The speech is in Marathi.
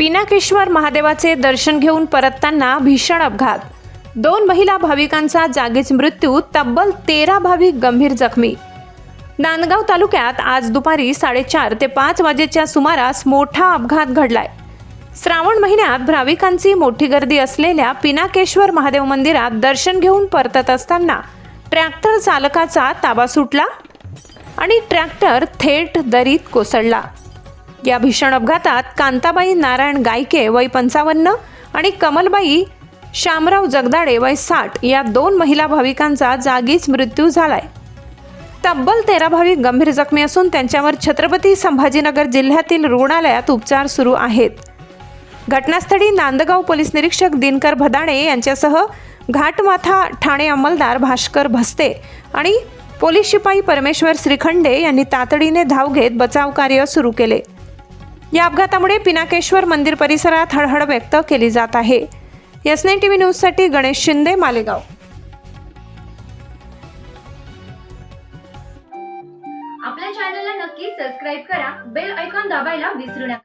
पिनाकेश्वर महादेवाचे दर्शन घेऊन परतताना भीषण अपघात. दोन महिला भाविकांचा जागीच मृत्यू तब्बल तेरा भाविक गंभीर जखमी. नांदगाव तालुक्यात आज दुपारी साडेचार ते पाच वाजेच्या सुमारास मोठा अपघात घडलाय. श्रावण महिन्यात भाविकांची मोठी गर्दी असलेल्या पिनाकेश्वर महादेव मंदिरात दर्शन घेऊन परतत असताना ट्रॅक्टर चालकाचा ताबा सुटला आणि ट्रॅक्टर थेट दरीत कोसळला. या भीषण अपघातात कांताबाई नारायण गायके वय पंचावन्न आणि कमलबाई शामराव जगदाडे वय साठ या दोन महिला भाविकांचा जागीच मृत्यू झालाय. तब्बल तेरा भाविक गंभीर जखमी असून त्यांच्यावर छत्रपती संभाजीनगर जिल्ह्यातील रुग्णालयात उपचार सुरू आहेत. घटनास्थळी नांदगाव पोलीस निरीक्षक दिनकर भदाणे यांच्यासह घाटमाथा ठाणे अंमलदार भास्कर भस्ते आणि पोलीस शिपाई परमेश्वर श्रीखंडे यांनी तातडीने धाव घेत बचाव कार्य सुरू केले. या अपघातामुळे पिनाकेश्वर मंदिर परिसरात हळहळ व्यक्त केली जात आहे. एस नाईन टी व्ही न्यूजसाठी गणेश शिंदे मालेगाव. आपल्या चॅनलला नक्की सबस्क्राईब करा. बेल ऐकॉन दाबायला विसरू नका.